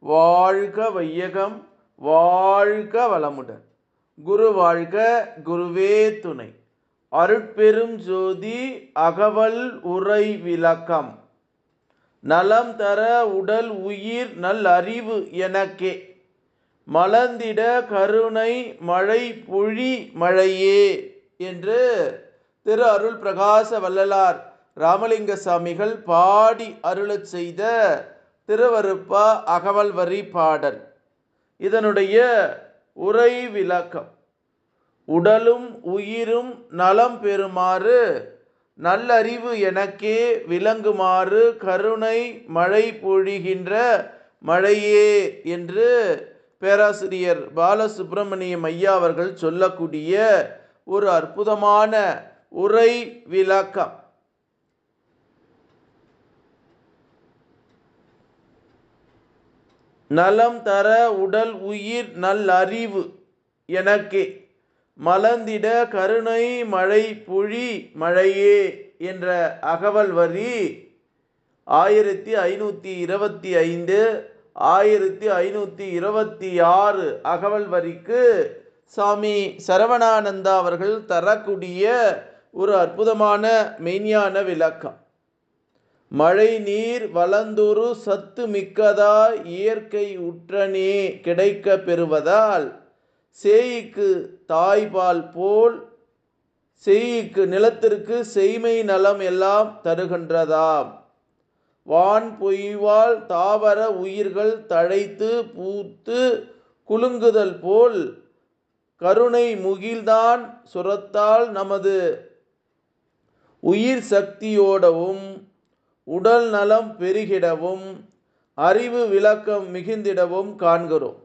வாழ்க வையகம் வாழ்க வளமுடன். குரு வாழ்க குருவே துணை. அருட்பெரும் ஜோதி அகவல் உரை விளக்கம். நலம் தர உடல் உயிர் நல் அறிவு எனக்கே. மலர்ந்திட கருணை மழை பொழி மழையே என்று திரு அருள் பிரகாச வள்ளலார் ராமலிங்க சாமிகள் பாடி அருளச் செய்த திருவருப்பா அகவல் வரி பாடல். இதனுடைய உரை விளக்கம். உடலும் உயிரும் நலம் பெறுமாறு நல்லறிவு எனக்கே விளங்குமாறு கருணை மழை பொழிகின்ற மழையே என்று பேராசிரியர் பாலசுப்பிரமணியம் ஐயா அவர்கள் சொல்லக்கூடிய ஒரு அற்புதமான உரை விளக்கம். நலம் தர உடல் உயிர் நல்லறிவு. எனக்கே மலர்ந்திட கருணை மழை புழி மழையே என்ற அகவல் வரி ஆயிரத்தி ஐநூற்றி இருபத்தி ஐந்து ஆயிரத்தி ஐநூற்றி இருபத்தி ஆறு அகவல் வரிக்கு சாமி சரவணானந்தா அவர்கள் தரக்கூடிய ஒரு அற்புதமான மெய்ஞான விளக்கம். மழை நீர் வளந்துரு சத்து மிக்கதாய் இயற்கை உற்றனே கிடைக்க பெறுவதால் சேய்க்கு தாய்பால் போல் செய்ய்க்கு நிலத்திற்கு செய்மை நலம் எல்லாம் தருகின்றதாம். வான் பொய்வால் தாவர உயிர்கள் தழைத்து பூத்து குலுங்குதல் போல் கருணை முகில்தான் சுரத்தால் நமது உயிர் சக்தியோடவும் உடல் நலம் பெருகிடவும் அறிவு விளக்கம் மிகுந்திடவும் காண்கிறோம்.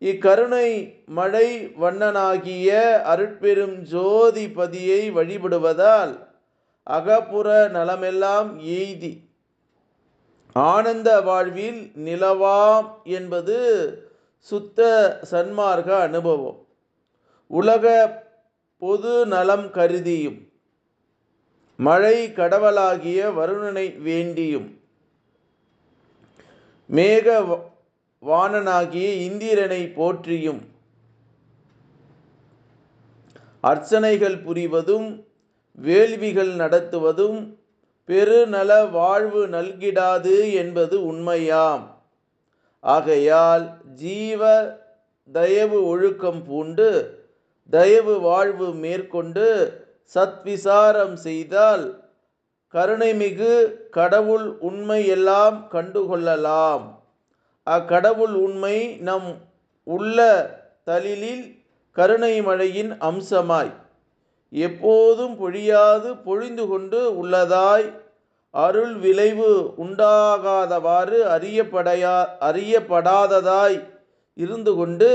இக்கருணை மழை வண்ணனாகிய அருட்பெரும் ஜோதிபதியை வழிபடுவதால் அகப்புற நலமெல்லாம் எய்தி ஆனந்த வாழ்வில் நிலவாம் என்பது சுத்த சன்மார்க்க அனுபவம். உலக பொது நலம் கருதியும் மழை கடவுளாகிய வருணனை வேண்டியும் மேக வாணனாகிய இந்திரனை போற்றியும் அர்ச்சனைகள் புரிவதும் வேள்விகள் நடத்துவதும் பெருநல வாழ்வு நல்கிடாது என்பது உண்மையாம். ஆகையால் ஜீவ தயவு ஒழுக்கம் பூண்டு தயவு வாழ்வு மேற்கொண்டு சத்விசாரம் செய்தால் கருணைமிகு கடவுள் உண்மை எல்லாம் கண்டுகொள்ளலாம். அக்கடவுள் உண்மை நம் உள்ள தலிலில் கருணை மழையின் அம்சமாய் எப்போதும் பொழியாது பொழிந்து கொண்டு உள்ளதாய் அருள் விளைவு உண்டாகாதவாறு அறியப்படையா அறியப்படாததாய் இருந்து கொண்டு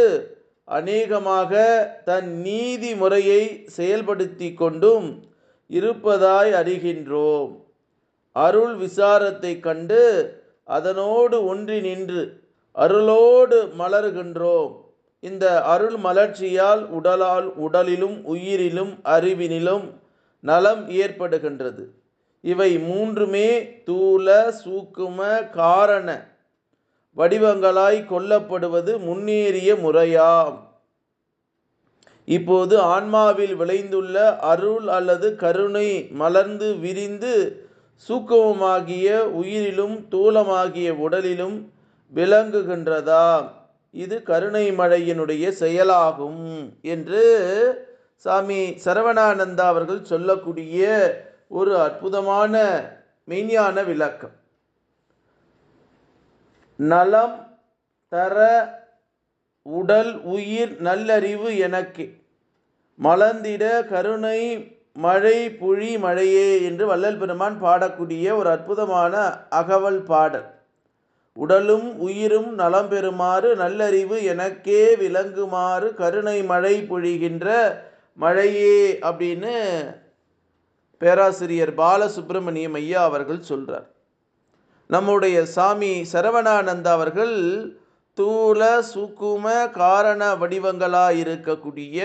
அநேகமாக தன் நீதி முறையை செயல்படுத்தி கொண்டும் இருப்பதாய் அறிகின்றோம். அருள் விசாரத்தை கண்டு அதனோடு ஒன்றி நின்று அருளோடு மலர்கின்றோம். இந்த அருள் மலர்ச்சியால் உடலால் உடலிலும் உயிரிலும் அறிவினிலும் நலம் ஏற்படுகின்றது. இவை மூன்றுமே தூல சூக்கும காரண வடிவங்களாய் கொல்லப்படுவது முன்னேறிய முறையாம். இப்போது ஆன்மாவில் விளைந்துள்ள அருள் அல்லது கருணை மலர்ந்து விரிந்து சூக்கமமாகிய உயிரிலும் தூலமாகிய உடலிலும் விளங்குகின்றதா? இது கருணை மழையினுடைய செயலாகும் என்று சாமி சரவணானந்தா அவர்கள் சொல்லக்கூடிய ஒரு அற்புதமான மெய்ஞான விளக்கம். நலம் தர உடல் உயிர் நல்லறிவு எனக்கு. மலர்ந்திட கருணை மழை புழி மழையே என்று வள்ளல் பெருமான் பாடக்கூடிய ஒரு அற்புதமான அகவல் பாடல். உடலும் உயிரும் நலம் பெறுமாறு நல்லறிவு எனக்கே விளங்குமாறு கருணை மழை பொழிகின்ற மழையே அப்படின்னு பேராசிரியர் பாலசுப்பிரமணியம் ஐயா அவர்கள் சொல்கிறார் நம்முடைய சாமி சரவணானந்தா அவர்கள் தூல சுக்கும காரண வடிவங்களாக இருக்கக்கூடிய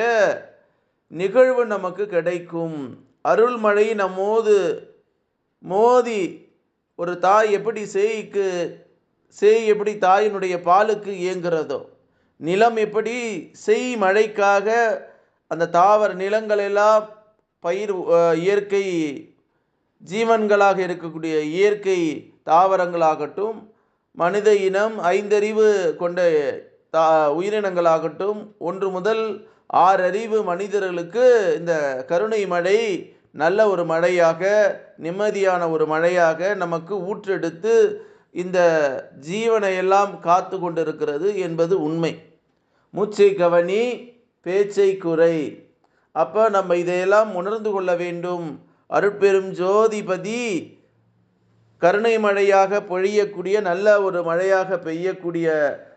நிகழ்வு நமக்கு கிடைக்கும். அருள்மழை நம்மோது மோதி ஒரு தாய் எப்படி சேய்க்கு சேய் எப்படி தாயினுடைய பாலுக்கு இயங்குகிறதோ நிலம் எப்படி செய் மழைக்காக அந்த தாவர நிலங்களெல்லாம் பயிர் இயற்கை ஜீவன்களாக இருக்கக்கூடிய இயற்கை தாவரங்களாகட்டும் மனித இனம் ஐந்தறிவு கொண்ட தா உயிரினங்களாகட்டும் ஒன்று முதல் ஆறறிவு மனிதர்களுக்கு இந்த கருணை மழை நல்ல ஒரு மழையாக நிம்மதியான ஒரு மழையாக நமக்கு ஊற்றெடுத்து இந்த ஜீவனை எல்லாம் காத்து கொண்டிருக்கிறது என்பது உண்மை. மூச்சை கவனி பேச்சை குறை. அப்போ நம்ம இதையெல்லாம் உணர்ந்து கொள்ள வேண்டும். அருட்பெரும் ஜோதிபதி கருணை மழையாக பொழியக்கூடிய நல்ல ஒரு மழையாக பெய்யக்கூடிய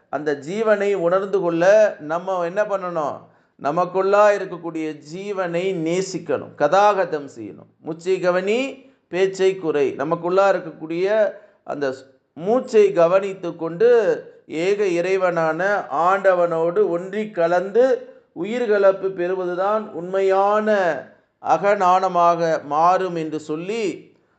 அந்த ஜீவனை உணர்ந்து கொள்ள நம்ம என்ன பண்ணணும்? நமக்குள்ளா இருக்கக்கூடிய ஜீவனை நேசிக்கணும். கதாகதம் செய்யணும். மூச்சை கவனி பேச்சை குறை. நமக்குள்ளா இருக்கக்கூடிய அந்த மூச்சை கவனித்து கொண்டு ஏக இறைவனான ஆண்டவனோடு ஒன்றி கலந்து உயிர்கலப்பு பெறுவதுதான் உண்மையான அகநாணமாக மாறும் என்று சொல்லி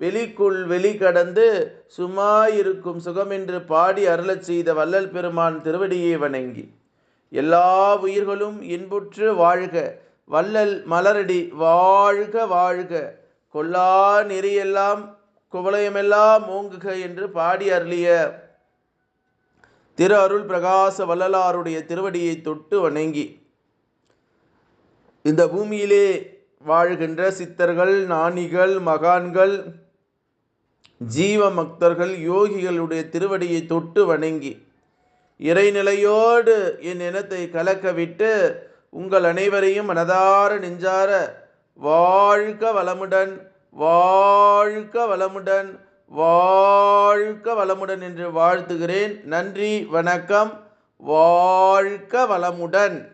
வெளிக்குள் வெளி கடந்து சும்மாயிருக்கும் சுகமென்று பாடி அருளச் செய்த வள்ளல் பெருமான் திருவடியை வணங்கி. எல்லா உயிர்களும் இன்புற்று வாழ்க. வள்ளல் மலரடி வாழ்க வாழ்க. கொல்லா நெறியெல்லாம் குவலயமெல்லாம் ஓங்குக என்று பாடி அருளிய திரு அருள் பிரகாச வள்ளலாருடைய திருவடியை தொட்டு வணங்கி. இந்த பூமியிலே வாழ்கின்ற சித்தர்கள் ஞானிகள் மகான்கள் ஜீவ பக்தர்கள் யோகிகளுடைய திருவடியை தொட்டு வணங்கி இறைநிலையோடு என் இனத்தை கலக்கவிட்டு உங்கள் அனைவரையும் மனதார நெஞ்சார வாழ்க வளமுடன் வாழ்க வளமுடன் வாழ்க வளமுடன் என்று வாழ்த்துகிறேன். நன்றி வணக்கம் வாழ்க வளமுடன்.